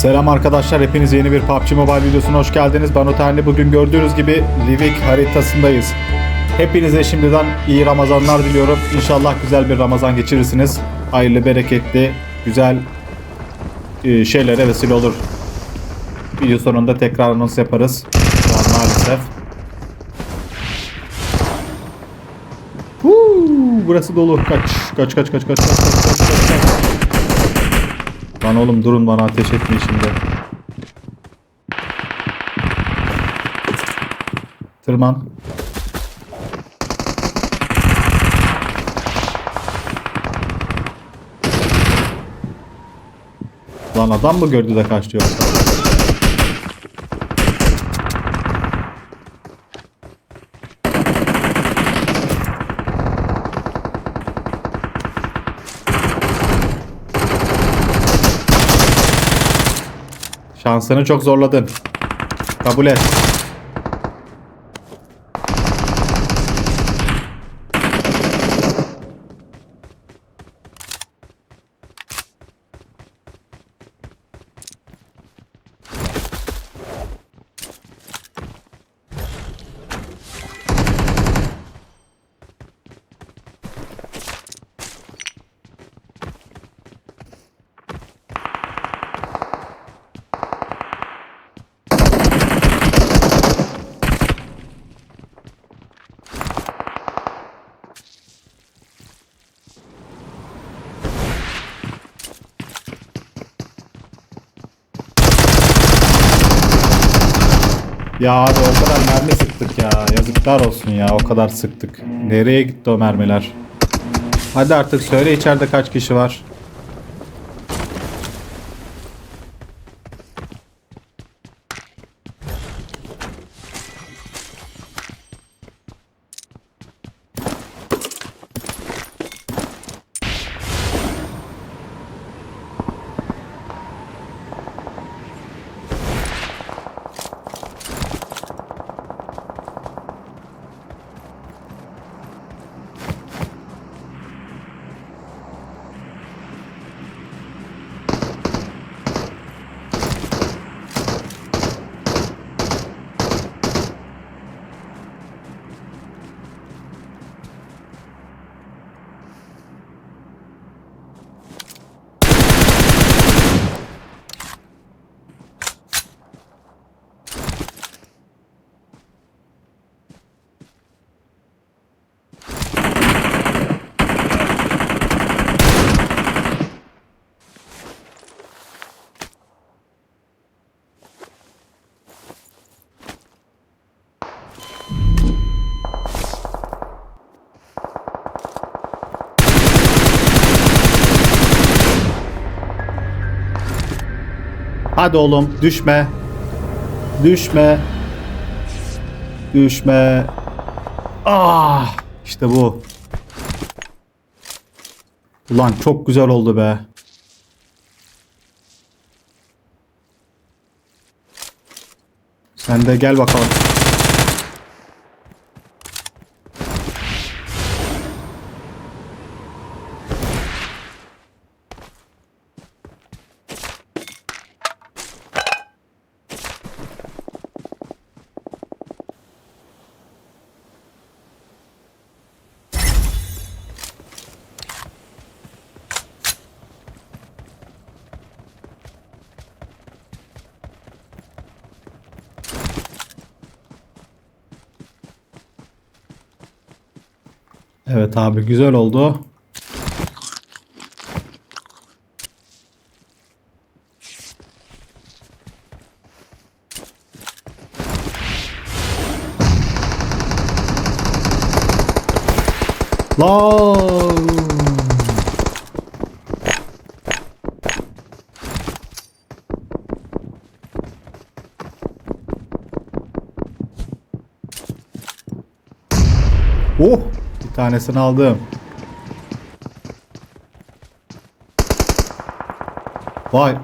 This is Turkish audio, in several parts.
Selam arkadaşlar hepiniz yeni bir PUBG Mobile videosuna hoş geldiniz. Ben Oterli bugün gördüğünüz gibi Livik haritasındayız. Hepinize şimdiden iyi Ramazanlar diliyorum. İnşallah güzel bir Ramazan geçirirsiniz. Hayırlı, bereketli, güzel e, şeylere vesile olur. Video sonunda tekrar anons yaparız. Şu an maalesef. Huu, burası dolu. Kaç, kaç, kaç, kaç, kaç, kaç, kaç. Lan oğlum durun bana ateş etmeyin şimdi. Tırman. Lan adam mı gördü de kaçtı yoksa? Şansını çok zorladın. Kabul et. Ya abi o kadar mermi sıktık ya. Yazıklar olsun ya. O kadar sıktık. Nereye gitti o mermiler? Hadi artık söyle içeride kaç kişi var? Hadi oğlum düşme. Düşme. Düşme. Ah işte bu. Ulan çok güzel oldu be. Sen de gel bakalım. Evet abi güzel oldu. Lan. Oh! Bir tanesini aldım. Vay.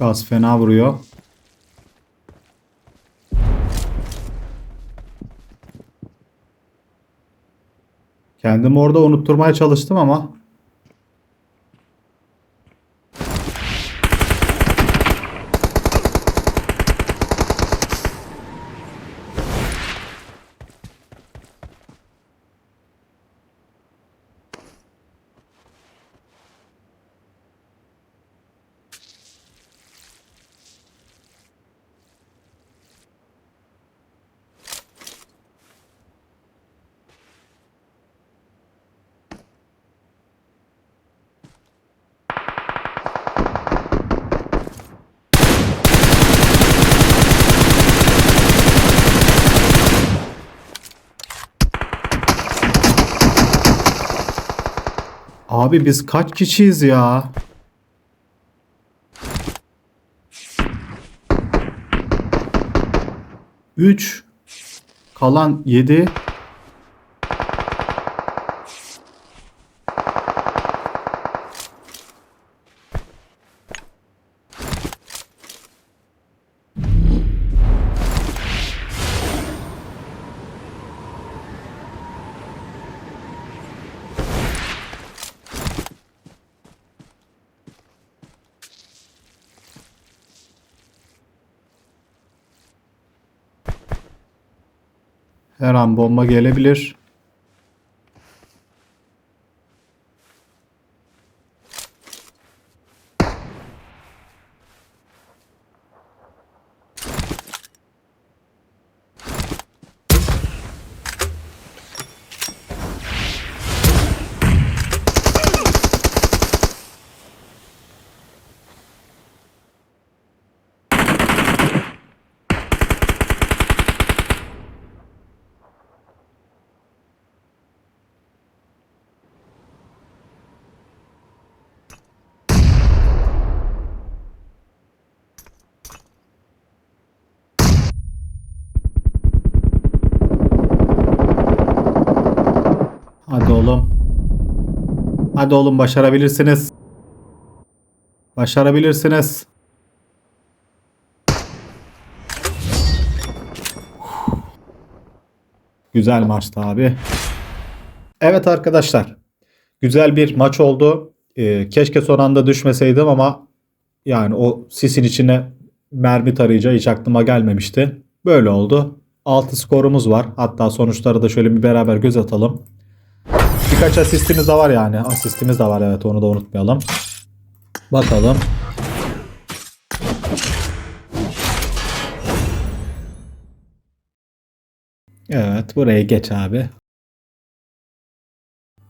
Gaz fena vuruyor. Kendimi orada unutturmaya çalıştım ama Abi biz kaç kişiyiz ya? Üç. Kalan yedi. Her an bomba gelebilir. Hadi oğlum. Hadi oğlum başarabilirsiniz. Başarabilirsiniz. Güzel maçtı abi. Evet arkadaşlar. Güzel bir maç oldu. Ee, keşke son anda düşmeseydim ama yani o sisin içine mermi tarayacağı hiç aklıma gelmemişti. Böyle oldu. 6 skorumuz var. Hatta sonuçları da şöyle bir beraber göz atalım. Birkaç asistimiz de var yani. Asistimiz de var evet onu da unutmayalım. Bakalım. Evet buraya geç abi.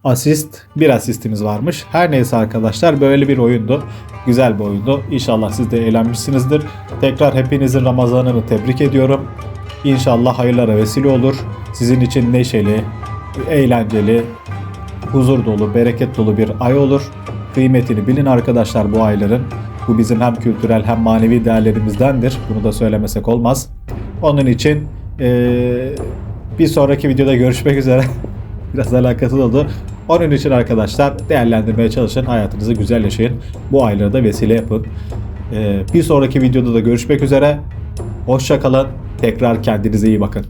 Asist. Bir asistimiz varmış. Her neyse arkadaşlar böyle bir oyundu. Güzel bir oyundu. İnşallah siz de eğlenmişsinizdir. Tekrar hepinizin Ramazan'ını tebrik ediyorum. İnşallah hayırlara vesile olur. Sizin için neşeli, eğlenceli, huzur dolu, bereket dolu bir ay olur. Kıymetini bilin arkadaşlar bu ayların. Bu bizim hem kültürel hem manevi değerlerimizdendir. Bunu da söylemesek olmaz. Onun için eee, bir sonraki videoda görüşmek üzere. Biraz alakası oldu. Onun için arkadaşlar değerlendirmeye çalışın. Hayatınızı güzel yaşayın. Bu ayları da vesile yapın. Eee, bir sonraki videoda da görüşmek üzere. Hoşça kalın. Tekrar kendinize iyi bakın.